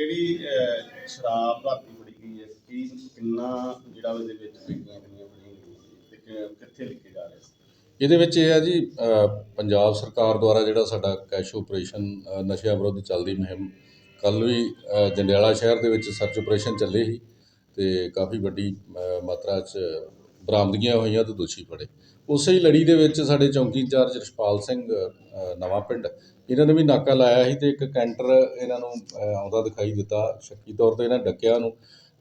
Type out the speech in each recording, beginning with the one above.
ਜਿਹੜੀ ਸ਼ਰਾਬ ਰਾਤੀ ਫੜੀ ਗਈ ਹੈ ਕੀ, ਕਿੰਨਾ, ਜਿਹੜਾ ਉਹਦੇ ਵਿੱਚ ਪੇਟੀਆਂ ਕਿੰਨੀਆਂ ਫੜੀਆਂ ਗਈਆਂ ਤੇ ਕਿੱਥੇ ਲਿਖੇ ਜਾ ਰਹੇ ਸੀ? ਇਹਦੇ ਵਿੱਚ ਇਹ ਹੈ ਜੀ ਪੰਜਾਬ ਸਰਕਾਰ ਦੁਆਰਾ ਜਿਹੜਾ ਸਾਡਾ ਕੈਸ਼ ਆਪਰੇਸ਼ਨ ਨਸ਼ਿਆਂ ਵਿਰੁੱਧ ਚੱਲਦੀ ਮੁਹਿੰਮ ਕੱਲ ਵੀ ਜੰਡਿਆਲਾ ਸ਼ਹਿਰ ਦੇ ਵਿੱਚ ਸਰਚ ਆਪਰੇਸ਼ਨ ਚੱਲੇ ਸੀ ਤੇ ਕਾਫੀ ਵੱਡੀ ਮਾਤਰਾ 'ਚ ਬਰਾਮਦਗੀਆਂ ਹੋਈਆਂ ਤੇ ਦੋਸ਼ੀ ਫੜੇ। ਉਸੇ ਹੀ ਲੜੀ ਦੇ ਵਿੱਚ ਸਾਡੇ ਚੌਂਕੀ ਇੰਚਾਰਜ ਰਛਪਾਲ ਸਿੰਘ ਨਵਾਂ ਪਿੰਡ, ਇਹਨਾਂ ਨੇ ਵੀ ਨਾਕਾ ਲਾਇਆ ਸੀ ਤੇ ਇੱਕ ਕੈਂਟਰ ਇਹਨਾਂ ਨੂੰ ਆਉਂਦਾ ਦਿਖਾਈ ਦਿੱਤਾ, ਸ਼ੱਕੀ ਤੌਰ ਤੇ ਇਹਨਾਂ ਡੱਕਿਆ ਨੂੰ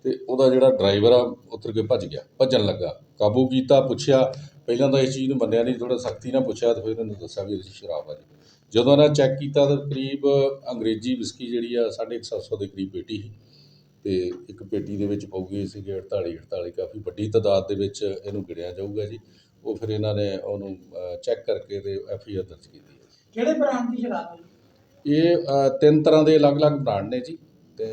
ਤੇ ਉਹਦਾ ਜਿਹੜਾ ਡਰਾਈਵਰ ਆ ਉਤਰ ਕੇ ਭੱਜ ਗਿਆ, ਭੱਜਣ ਲੱਗਾ, ਕਾਬੂ ਕੀਤਾ, ਪੁੱਛਿਆ, ਪਹਿਲਾਂ ਤਾਂ ਇਸ ਚੀਜ਼ ਨੂੰ ਮੰਨਿਆ ਨਹੀਂ ਥੋੜਾ ਸਖਤੀ ਨਾਲ ਪੁੱਛਿਆ ਤੇ ਫਿਰ ਇਹਨਾਂ ਨੂੰ ਦੱਸਿਆ ਵੀ ਅਸੀਂ ਸ਼ਰਾਬ ਆ ਜੀ। ਜਦੋਂ ਇਹਨਾਂ ਚੈੱਕ ਕੀਤਾ ਤਾਂ ਕਰੀਬ ਅੰਗਰੇਜ਼ੀ ਵਿਸਕੀ ਜਿਹੜੀ ਆ 150 ਦੇ ਕਰੀਬ ਪੇਟੀ ਸੀ। ਤੇ ਇੱਕ ਪੇਟੀ ਦੇ ਵਿੱਚ ਪਊਗੀ ਸੀਗੇ 48 48 ਕਾਫੀ। ਵੱਡੀ ਤਾਦਾਦ ਦੇ ਵਿੱਚ ਇਹਨੂੰ ਗਿਣਿਆ ਜਾਊਗਾ ਜੀ। ਉਹ ਫਿਰ ਇਹਨਾਂ ਨੇ ਉਹਨੂੰ ਚੈੱਕ ਕਰਕੇ ਤੇ ਐਫ ਆਈ ਆਰ ਦਰਜ ਕੀਤੀ ਹੈ ਕਿਹੜੇ ਬ੍ਰਾਂਡ ਦੀ ਸ਼ਰਾਬ ਹੈ ਜੀ? ਇਹ ਅ, ਤਿੰਨ ਤਰ੍ਹਾਂ ਦੇ ਅਲੱਗ-ਅਲੱਗ ਬ੍ਰਾਂਡ ਨੇ ਜੀ। ਤੇ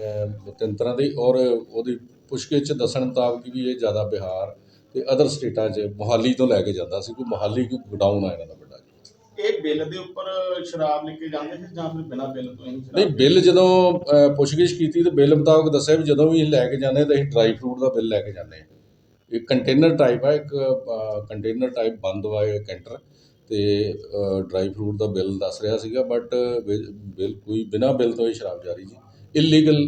ਤਿੰਨ ਤਰ੍ਹਾਂ ਦੇ ਔਰ ਉਹਦੀ ਪੁੱਛਗਿੱਛ ਚ ਦੱਸਣ ਮੁਤਾਬਕ ਵੀ ਇਹ ਜ਼ਿਆਦਾ ਬਿਹਾਰ ਤੇ ਅਦਰ ਸਟੇਟਾਂ 'ਚ ਮੋਹਾਲੀ ਤੋਂ ਲੈ ਕੇ ਜਾਂਦਾ ਸੀ। ਕੋਈ ਮੋਹਾਲੀ ਕੋਈ ਗੋਡਾਊਨ ਆ ਇਹਨਾਂ ਦਾ ਜੀ ਇਹ ਬਿੱਲ ਦੇ ਉੱਪਰ ਸ਼ਰਾਬ ਲੈ ਕੇ ਜਾਂਦੇ ਸੀ ਜਾਂ ਫਿਰ ਬਿਨਾਂ ਬਿੱਲ ਤੋਂ ਹੀ ਸ਼ਰਾਬ ਨਹੀਂ ਬਿੱਲ ਜਦੋਂ ਅ, ਪੁੱਛਗਿੱਛ ਕੀਤੀ ਤੇ ਬਿੱਲ ਮੁਤਾਬਕ ਦੱਸਿਆ ਵੀ ਜਦੋਂ ਵੀ ਲੈ ਕੇ ਜਾਂਦੇ ਤਾਂ ਅਸੀਂ ਡਰਾਈ ਫਰੂਟ ਦਾ ਬਿੱਲ ਲੈ ਕੇ ਜਾਂਦੇ ਹਾਂ ਇਹ ਕੰਟੇਨਰ ਟਾਈਪ ਹੈ ਇੱਕ ਕੰਟੇਨਰ ਟਾਈਪ ਬੰਦ ਵਾ ਇਹ ਕੈਂਟਰ ਤੇ ਡਰਾਈ ਫਰੂਟ ਦਾ ਬਿੱਲ ਦੱਸ ਰਿਹਾ ਸੀਗਾ ਬਟ ਬਿੱਲ ਕੋਈ ਬਿਨਾ ਬਿੱਲ ਤੋਂ ਇਹ ਸ਼ਰਾਬ ਜਾਰੀ ਜੀ ਇਲੀਗਲ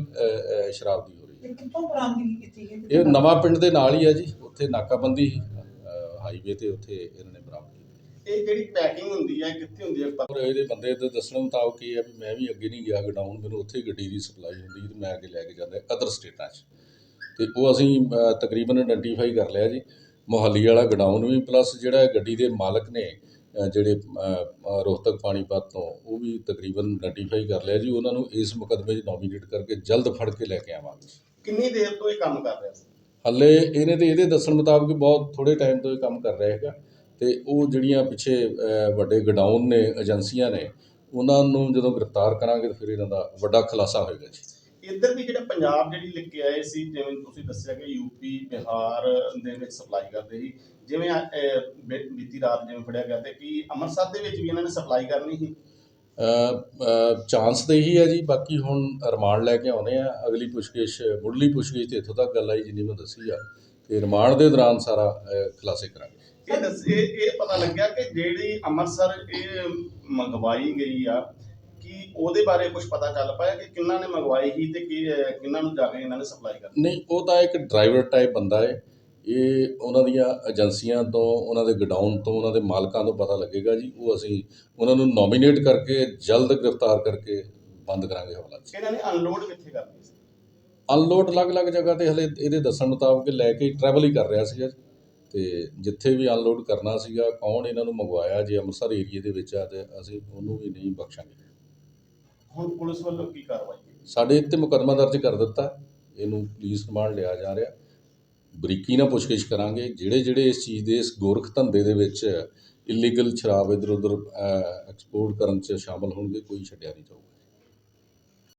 ਸ਼ਰਾਬ ਦੀ ਹੋ ਰਹੀ ਹੈ ਇਹ ਕਿੱਥੋਂ ਬਰਾਮਦਗੀ ਕੀਤੀ ਗਈ? ਇਹ ਨਵਾਂ ਪਿੰਡ ਦੇ ਨਾਲ ਹੀ ਹੈ ਜੀ ਉੱਥੇ ਨਾਕਾਬੰਦੀ ਸੀ। ਹਾਈਵੇ ਤੇ ਉੱਥੇ ਇਹਨਾਂ ਨੇ ਬਰਾਮਦ ਕੀਤੀ। ਇਹ ਜਿਹੜੀ ਪੈਕਿੰਗ ਹੁੰਦੀ ਹੈ ਕਿੱਥੇ ਹੁੰਦੀ ਹੈ ਪਰ ਇਹਦੇ ਬੰਦੇ ਦੇ ਦੱਸਣ ਮੁਤਾਬਕ ਇਹ ਹੈ ਵੀ ਮੈਂ ਵੀ ਅੱਗੇ ਨਹੀਂ ਗਿਆ ਗਡਾਊਨ ਮੈਨੂੰ ਉੱਥੇ ਹੀ ਗੱਡੀ ਦੀ ਸਪਲਾਈ ਹੁੰਦੀ ਸੀ ਤੇ ਮੈਂ ਅੱਗੇ ਲੈ ਕੇ ਜਾਂਦਾ ਅਦਰ ਸਟੇਟਾਂ 'ਚ। ਤੇ ਉਹ ਅਸੀਂ ਤਕਰੀਬਨ ਆਇਡੈਂਟੀਫਾਈ ਕਰ ਲਿਆ ਜੀ। ਮੋਹਾਲੀ ਵਾਲਾ ਗਡਾਊਨ ਵੀ ਪਲੱਸ ਜਿਹੜਾ ਗੱਡੀ ਦੇ ਮਾਲਕ ਨੇ ਜਿਹੜੇ ਰੋਹਤਕ ਪਾਣੀਪਤ ਤੋਂ ਉਹ ਵੀ ਤਕਰੀਬਨ ਆਇਡੈਂਟੀਫਾਈ ਕਰ ਲਿਆ ਜੀ। ਉਹਨਾਂ ਨੂੰ ਇਸ ਮੁਕੱਦਮੇ 'ਚ ਨੋਮੀਨੇਟ ਕਰਕੇ ਜਲਦ ਫੜ ਕੇ ਲੈ ਕੇ ਆਵਾਂਗੇ। ਕਿੰਨੀ ਦੇਰ ਤੋਂ ਇਹ ਕੰਮ ਕਰ ਰਿਹਾ ਸੀ? ਹੱਲੇ ਇਹਨੇ ਤੇ ਇਹਦੇ ਦੱਸਣ ਮੁਤਾਬਕ ਬਹੁਤ ਥੋੜੇ ਟਾਈਮ ਤੋਂ ਇਹ ਕੰਮ ਕਰ ਰਿਹਾ ਹੈਗਾ। ਤੇ ਉਹ ਜਿਹੜੀਆਂ ਪਿੱਛੇ ਵੱਡੇ ਗਡਾਊਨ ਨੇ ਏਜੰਸੀਆਂ ਨੇ ਉਹਨਾਂ ਨੂੰ ਜਦੋਂ ਗ੍ਰਿਫਤਾਰ ਕਰਾਂਗੇ ਤਾਂ ਫਿਰ ਇਹਨਾਂ ਦਾ ਵੱਡਾ ਖੁਲਾਸਾ ਹੋਏਗਾ ਜੀ। ਇੱਧਰ ਵੀ ਜਿਹੜੇ ਪੰਜਾਬ ਜਿਹੜੀ ਲੈ ਕੇ ਆਏ ਸੀ ਜਿਵੇਂ ਤੁਸੀਂ ਦੱਸਿਆ ਕਿ ਯੂਪੀ ਬਿਹਾਰ ਦੇ ਵਿੱਚ ਸਪਲਾਈ ਕਰਦੇ ਸੀ ਜਿਵੇਂ ਬੀਤੀ ਰਾਤ ਜਿਵੇਂ ਫੜਿਆ ਗਿਆ ਤੇ ਕੀ ਅੰਮ੍ਰਿਤਸਰ ਦੇ ਵਿੱਚ ਵੀ ਇਹਨਾਂ ਨੇ ਸਪਲਾਈ ਕਰਨੀ ਸੀ? ਚਾਂਸ ਤਾਂ ਇਹੀ ਹੈ ਜੀ ਬਾਕੀ ਹੁਣ ਰਿਮਾਂਡ ਲੈ ਕੇ ਆਉਨੇ ਆ। ਅਗਲੀ ਪੁੱਛਗਿੱਛ ਮੁੱਢਲੀ ਪੁੱਛਗਿੱਛ ਤੇ ਇੱਥੋਂ ਤੱਕ ਗੱਲ ਆਈ ਜਿੰਨੀ ਮੈਂ ਦੱਸੀ ਆ। ਤੇ ਰਿਮਾਂਡ ਦੇ ਦੌਰਾਨ ਸਾਰਾ ਖੁਲਾਸੇ ਕਰਾਂਗੇ। ਇਹ ਦੱਸ ਇਹ ਇਹ ਪਤਾ ਲੱਗਿਆ ਕਿ ਜਿਹੜੀ ਅੰਮ੍ਰਿਤਸਰ ਇਹ ਮੰਗਵਾਈ ਗਈ ਆ ਕਿ ਉਹਦੇ ਬਾਰੇ ਕੁਝ ਪਤਾ ਚੱਲ ਪਾਇਆ ਕਿ ਕਿੰਨਾ ਨੇ ਮੰਗਵਾਈ ਸੀ ਤੇ ਕਿ ਕਿੰਨਾ ਨੂੰ ਜਾ ਕੇ ਇਹਨਾਂ ਨੇ ਸਪਲਾਈ ਕਰਨੀ ਨਹੀਂ ਉਹ ਤਾਂ ਇੱਕ ਡਰਾਈਵਰ ਟਾਈਪ ਬੰਦਾ ਹੈ ਇਹ ਉਹਨਾਂ ਦੀਆਂ ਏਜੰਸੀਆਂ ਤੋਂ ਉਹਨਾਂ ਦੇ ਗਡਾਊਨ ਤੋਂ ਉਹਨਾਂ ਦੇ ਮਾਲਕਾਂ ਤੋਂ ਪਤਾ ਲੱਗੇਗਾ ਜੀ। ਉਹ ਅਸੀਂ ਉਹਨਾਂ ਨੂੰ ਨੋਮੀਨੇਟ ਕਰਕੇ ਜਲਦ ਗ੍ਰਿਫਤਾਰ ਕਰਕੇ ਬੰਦ ਕਰਾਂਗੇ ਹਵਾਲਾ ਇਹਨਾਂ ਨੇ ਅਨਲੋਡ ਕਿੱਥੇ ਕਰਨੀ ਸੀ? ਅਨਲੋਡ ਅਲੱਗ-ਅਲੱਗ ਜਗ੍ਹਾ ਤੇ ਹਲੇ ਇਹਦੇ ਦੱਸਣ ਮੁਤਾਬਕ ਲੈ ਕੇ ਟਰੈਵਲ ਹੀ ਕਰ ਰਿਹਾ ਸੀਗਾ ਤੇ ਜਿੱਥੇ ਵੀ ਅਨਲੋਡ ਕਰਨਾ ਸੀਗਾ ਕੌਣ ਇਹਨਾਂ ਨੂੰ ਮੰਗਵਾਇਆ ਜੇ ਅੰਮ੍ਰਿਤਸਰ ਏਰੀਏ ਦੇ ਵਿੱਚ ਆ ਤੇ ਅਸੀਂ ਉਹਨੂੰ ਵੀ ਨਹੀਂ ਬਖਸ਼ਾਂਗੇ। ਹੁਣ ਪੁਲਿਸ ਵੱਲੋਂ ਕੀ ਕਾਰਵਾਈ ਸਾਡੇ ਇੱਥੇ ਮੁਕੱਦਮਾ ਦਰਜ ਕਰ ਦਿੱਤਾ। ਇਹਨੂੰ ਪੁਲਿਸ ਰਿਮਾਂਡ ਲਿਆ ਜਾ ਰਿਹਾ। ਬਰੀਕੀ ਨਾਲ ਪੁੱਛਗਿੱਛ ਕਰਾਂਗੇ। ਜਿਹੜੇ ਜਿਹੜੇ ਇਸ ਚੀਜ਼ ਦੇ ਇਸ ਗੋਰਖ ਧੰਦੇ ਦੇ ਵਿੱਚ ਇਲੀਗਲ ਸ਼ਰਾਬ ਇੱਧਰ ਉੱਧਰ ਐਕਸਪੋਰਟ ਕਰਨ 'ਚ ਸ਼ਾਮਲ ਹੋਣਗੇ ਕੋਈ ਛੱਡਿਆ ਨਹੀਂ ਜਾਊਗਾ।